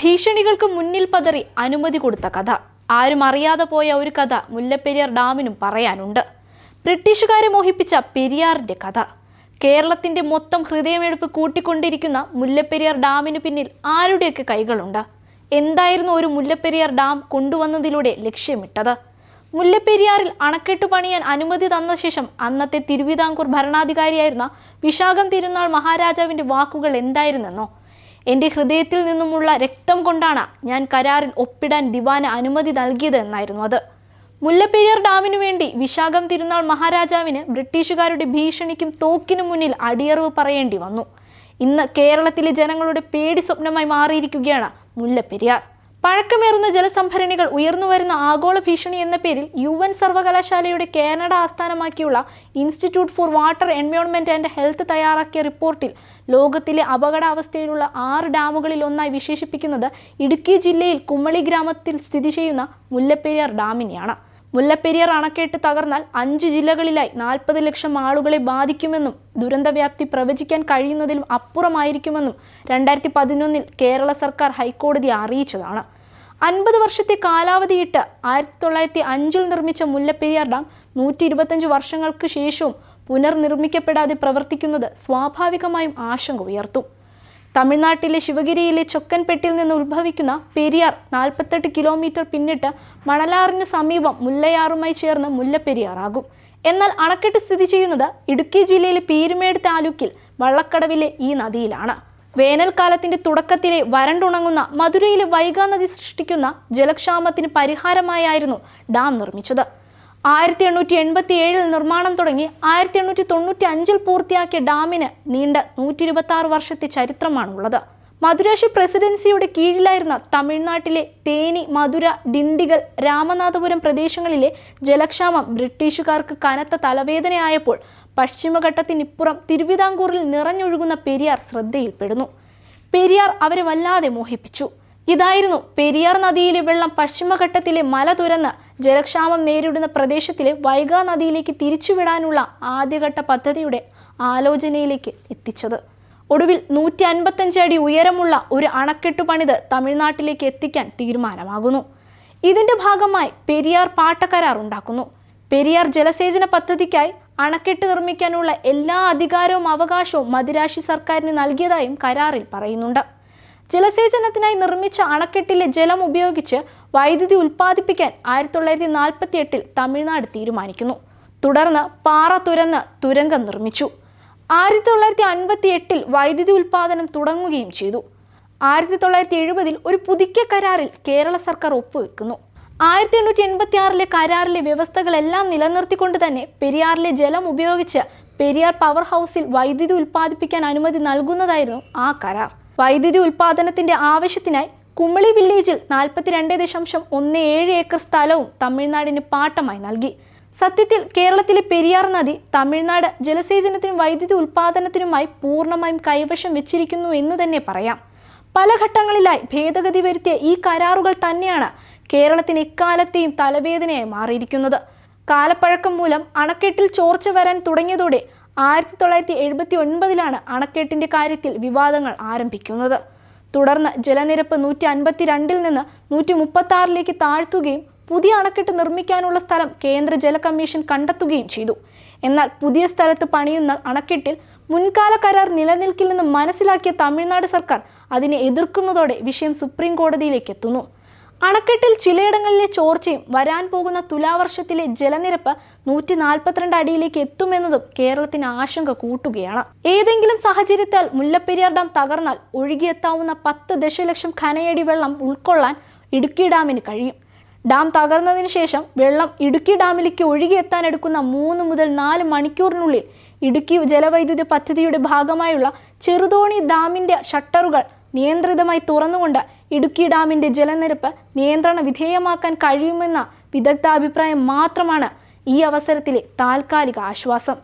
ഭീഷണികൾക്ക് മുന്നിൽ പതറി അനുമതി കൊടുത്ത കഥ. ആരും അറിയാതെ പോയ ഒരു കഥ മുല്ലപ്പെരിയാർ ഡാമിനും പറയാനുണ്ട്. ബ്രിട്ടീഷുകാരെ മോഹിപ്പിച്ച പെരിയാറിന്റെ കഥ. കേരളത്തിന്റെ മൊത്തം ഹൃദയമെടുപ്പ് കൂട്ടിക്കൊണ്ടിരിക്കുന്ന മുല്ലപ്പെരിയാർ ഡാമിന് പിന്നിൽ ആരുടെയൊക്കെ കൈകളുണ്ട്? എന്തായിരുന്നു ഒരു മുല്ലപ്പെരിയാർ ഡാം കൊണ്ടുവന്നതിലൂടെ ലക്ഷ്യമിട്ടത്? മുല്ലപ്പെരിയാറിൽ അണക്കെട്ട് പണിയാൻ അനുമതി തന്ന ശേഷം അന്നത്തെ തിരുവിതാംകൂർ ഭരണാധികാരിയായിരുന്ന വിശാഖം തിരുനാൾ മഹാരാജാവിന്റെ വാക്കുകൾ എന്തായിരുന്നെന്നോ? എന്റെ ഹൃദയത്തിൽ നിന്നുമുള്ള രക്തം കൊണ്ടാണ് ഞാൻ കരാറിൽ ഒപ്പിടാൻ ദിവാന് അനുമതി നൽകിയത് എന്നായിരുന്നു അത്. മുല്ലപ്പെരിയാർ ഡാമിനു വേണ്ടി വിശാഖം തിരുനാൾ മഹാരാജാവിന് ബ്രിട്ടീഷുകാരുടെ ഭീഷണിക്കും തോക്കിനും മുന്നിൽ അടിയറവ് പറയേണ്ടി വന്നു. ഇന്ന് കേരളത്തിലെ ജനങ്ങളുടെ പേടി സ്വപ്നമായി മാറിയിരിക്കുകയാണ് മുല്ലപ്പെരിയാർ. പഴക്കമേറുന്ന ജലസംഭരണികൾ ഉയർന്നുവരുന്ന ആഗോള ഭീഷണി എന്ന പേരിൽ യു എൻ സർവകലാശാലയുടെ Canada ആസ്ഥാനമാക്കിയുള്ള institute for water environment and health തയ്യാറാക്കിയ റിപ്പോർട്ടിൽ ലോകത്തിലെ അപകടാവസ്ഥയിലുള്ള ആറ് ഡാമുകളിൽ ഒന്നായി വിശേഷിപ്പിക്കുന്നത് ഇടുക്കി ജില്ലയിൽ കുമ്മളി ഗ്രാമത്തിൽ സ്ഥിതി ചെയ്യുന്ന മുല്ലപ്പെരിയാർ ഡാമിനെയാണ്. മുല്ലപ്പെരിയാർ അണക്കെട്ട് തകർന്നാൽ അഞ്ച് ജില്ലകളിലായി നാൽപ്പത് ലക്ഷം ആളുകളെ ബാധിക്കുമെന്നും ദുരന്തവ്യാപ്തി പ്രവചിക്കാൻ കഴിയുന്നതിലും അപ്പുറമായിരിക്കുമെന്നും രണ്ടായിരത്തി പതിനൊന്നിൽ കേരള സർക്കാർ ഹൈക്കോടതിയെ അറിയിച്ചതാണ്. അൻപത് വർഷത്തെ കാലാവധിയിട്ട് ആയിരത്തി തൊള്ളായിരത്തി അഞ്ചിൽ നിർമ്മിച്ച മുല്ലപ്പെരിയാർ ഡാം നൂറ്റി ഇരുപത്തഞ്ച് വർഷങ്ങൾക്ക് ശേഷവും പുനർനിർമ്മിക്കപ്പെടാതെ പ്രവർത്തിക്കുന്നത് സ്വാഭാവികമായും ആശങ്ക ഉയർത്തും. തമിഴ്നാട്ടിലെ ശിവഗിരിയിലെ ചൊക്കൻപെട്ടിൽ നിന്ന് ഉത്ഭവിക്കുന്ന പെരിയാർ നാൽപ്പത്തെട്ട് കിലോമീറ്റർ പിന്നിട്ട് മണലാറിന് സമീപം മുല്ലയാറുമായി ചേർന്ന് മുല്ലപ്പെരിയാറാകും. എന്നാൽ അണക്കെട്ട് സ്ഥിതി ചെയ്യുന്നത് ഇടുക്കി ജില്ലയിലെ പീരുമേട് താലൂക്കിൽ വള്ളക്കടവിലെ ഈ നദിയിലാണ്. വേനൽക്കാലത്തിന്റെ തുടക്കത്തിലെ വരണ്ടുണങ്ങുന്ന മധുരയിലെ വൈകാനദി സൃഷ്ടിക്കുന്ന ജലക്ഷാമത്തിന് പരിഹാരമായായിരുന്നു ഡാം നിർമ്മിച്ചത്. ആയിരത്തി എണ്ണൂറ്റി എൺപത്തി ഏഴിൽ നിർമ്മാണം തുടങ്ങി ആയിരത്തി എണ്ണൂറ്റി തൊണ്ണൂറ്റി അഞ്ചിൽ പൂർത്തിയാക്കിയ ഡാമിന് നീണ്ട നൂറ്റി ഇരുപത്തി ആറ് വർഷത്തെ ചരിത്രമാണുള്ളത്. മധുരാശി പ്രസിഡൻസിയുടെ കീഴിലായിരുന്ന തമിഴ്നാട്ടിലെ തേനി മധുര ഡിണ്ടിഗൽ രാമനാഥപുരം പ്രദേശങ്ങളിലെ ജലക്ഷാമം ബ്രിട്ടീഷുകാർക്ക് കനത്ത തലവേദനയായപ്പോൾ പശ്ചിമഘട്ടത്തിനിപ്പുറം തിരുവിതാംകൂറിൽ നിറഞ്ഞൊഴുകുന്ന പെരിയാർ ശ്രദ്ധയിൽപ്പെടുന്നു. പെരിയാർ അവരെ വല്ലാതെ മോഹിപ്പിച്ചു. ഇതായിരുന്നു പെരിയാർ നദിയിലെ വെള്ളം പശ്ചിമഘട്ടത്തിലെ മല തുരന്ന് ജലക്ഷാമം നേരിടുന്ന പ്രദേശത്തിലെ വൈഗാ നദിയിലേക്ക് തിരിച്ചുവിടാനുള്ള ആദ്യഘട്ട പദ്ധതിയുടെ ആലോചനയിലേക്ക് എത്തിച്ചത്. ഒടുവിൽ നൂറ്റി അൻപത്തഞ്ച് അടി ഉയരമുള്ള ഒരു അണക്കെട്ട് പണിത് തമിഴ്നാട്ടിലേക്ക് എത്തിക്കാൻ തീരുമാനമാകുന്നു. ഇതിന്റെ ഭാഗമായി പെരിയാർ പാട്ടക്കരാർ ഉണ്ടാക്കുന്നു. പെരിയാർ ജലസേചന പദ്ധതിക്കായി അണക്കെട്ട് നിർമ്മിക്കാനുള്ള എല്ലാ അധികാരവും അവകാശവും മദിരാശി സർക്കാരിന് നൽകിയതായും കരാറിൽ പറയുന്നുണ്ട്. ജലസേചനത്തിനായി നിർമ്മിച്ച അണക്കെട്ടിലെ ജലം ഉപയോഗിച്ച് വൈദ്യുതി ഉൽപ്പാദിപ്പിക്കാൻ ആയിരത്തി തൊള്ളായിരത്തി നാൽപ്പത്തി എട്ടിൽ തമിഴ്നാട് തീരുമാനിക്കുന്നു. തുടർന്ന് പാറ തുരന്ന് തുരങ്കം നിർമ്മിച്ചു. ആയിരത്തി തൊള്ളായിരത്തി അൻപത്തി എട്ടിൽ വൈദ്യുതി ഉൽപ്പാദനം തുടങ്ങുകയും ചെയ്തു. ആയിരത്തി തൊള്ളായിരത്തി എഴുപതിൽ ഒരു പുതുക്കിയ കരാറിൽ കേരള സർക്കാർ ഒപ്പുവെക്കുന്നു. ആയിരത്തി എണ്ണൂറ്റി എൺപത്തി ആറിലെ കരാറിലെ വ്യവസ്ഥകളെല്ലാം നിലനിർത്തിക്കൊണ്ട് തന്നെ പെരിയാറിലെ ജലം ഉപയോഗിച്ച് പെരിയാർ പവർ ഹൗസിൽ വൈദ്യുതി ഉൽപ്പാദിപ്പിക്കാൻ അനുമതി നൽകുന്നതായിരുന്നു ആ കരാർ. വൈദ്യുതി ഉൽപ്പാദനത്തിന്റെ ആവശ്യത്തിനായി കുമളി വില്ലേജിൽ നാൽപ്പത്തിരണ്ട് ദശാംശം ഒന്ന് ഏഴ് ഏക്കർ സ്ഥലവും തമിഴ്നാടിന് പാട്ടമായി നൽകി. സത്യത്തിൽ കേരളത്തിലെ പെരിയാർ നദി തമിഴ്നാട് ജലസേചനത്തിനും വൈദ്യുതി ഉൽപ്പാദനത്തിനുമായി പൂർണമായും കൈവശം വെച്ചിരിക്കുന്നു എന്ന് തന്നെ പറയാം. പല ഘട്ടങ്ങളിലായി ഭേദഗതി വരുത്തിയ ഈ കരാറുകൾ തന്നെയാണ് കേരളത്തിന് എക്കാലത്തെയും തലവേദനയായി മാറിയിരിക്കുന്നത്. കാലപ്പഴക്കം മൂലം അണക്കെട്ടിൽ ചോർച്ച വരാൻ തുടങ്ങിയതോടെ ആയിരത്തി തൊള്ളായിരത്തി എഴുപത്തി ഒൻപതിലാണ് അണക്കെട്ടിന്റെ കാര്യത്തിൽ വിവാദങ്ങൾ ആരംഭിക്കുന്നത്. തുടർന്ന് ജലനിരപ്പ് നൂറ്റി അൻപത്തി രണ്ടിൽ നിന്ന് നൂറ്റി മുപ്പത്തി താഴ്ത്തുകയും പുതിയ അണക്കെട്ട് നിർമ്മിക്കാനുള്ള സ്ഥലം കേന്ദ്ര ജല കമ്മീഷൻ കണ്ടെത്തുകയും ചെയ്തു. എന്നാൽ പുതിയ സ്ഥലത്ത് പണിയുന്ന അണക്കെട്ടിൽ മുൻകാല കരാർ നിലനിൽക്കില്ലെന്ന് മനസ്സിലാക്കിയ തമിഴ്നാട് സർക്കാർ അതിനെ എതിർക്കുന്നതോടെ വിഷയം സുപ്രീം കോടതിയിലേക്ക് എത്തുന്നു. അണക്കെട്ടിൽ ചിലയിടങ്ങളിലെ ചോർച്ചയും വരാൻ പോകുന്ന തുലാവർഷത്തിലെ ജലനിരപ്പ് നൂറ്റി നാൽപ്പത്തിരണ്ട് അടിയിലേക്ക് എത്തുമെന്നതും കേരളത്തിന് ആശങ്ക കൂട്ടുകയാണ്. ഏതെങ്കിലും സാഹചര്യത്താൽ മുല്ലപ്പെരിയാർ ഡാം തകർന്നാൽ ഒഴുകിയെത്താവുന്ന പത്ത് ദശലക്ഷം ഖനയടി വെള്ളം ഉൾക്കൊള്ളാൻ ഇടുക്കി ഡാമിന് കഴിയും. ഡാം തകർന്നതിന് ശേഷം വെള്ളം ഇടുക്കി ഡാമിലേക്ക് ഒഴുകിയെത്താൻ എടുക്കുന്ന മൂന്ന് മുതൽ നാല് മണിക്കൂറിനുള്ളിൽ ഇടുക്കി ജലവൈദ്യുതി പദ്ധതിയുടെ ഭാഗമായുള്ള ചെറുതോണി ഡാമിന്റെ ഷട്ടറുകൾ നിയന്ത്രിതമായി തുറന്നുകൊണ്ട് ഇടുക്കി ഡാമിന്റെ ജലനിരപ്പ് നിയന്ത്രണ വിധേയമാക്കാൻ കഴിയുമെന്ന വിദഗ്ധാഭിപ്രായം മാത്രമാണ് ഈ അവസരത്തിലെ താൽക്കാലിക ആശ്വാസം.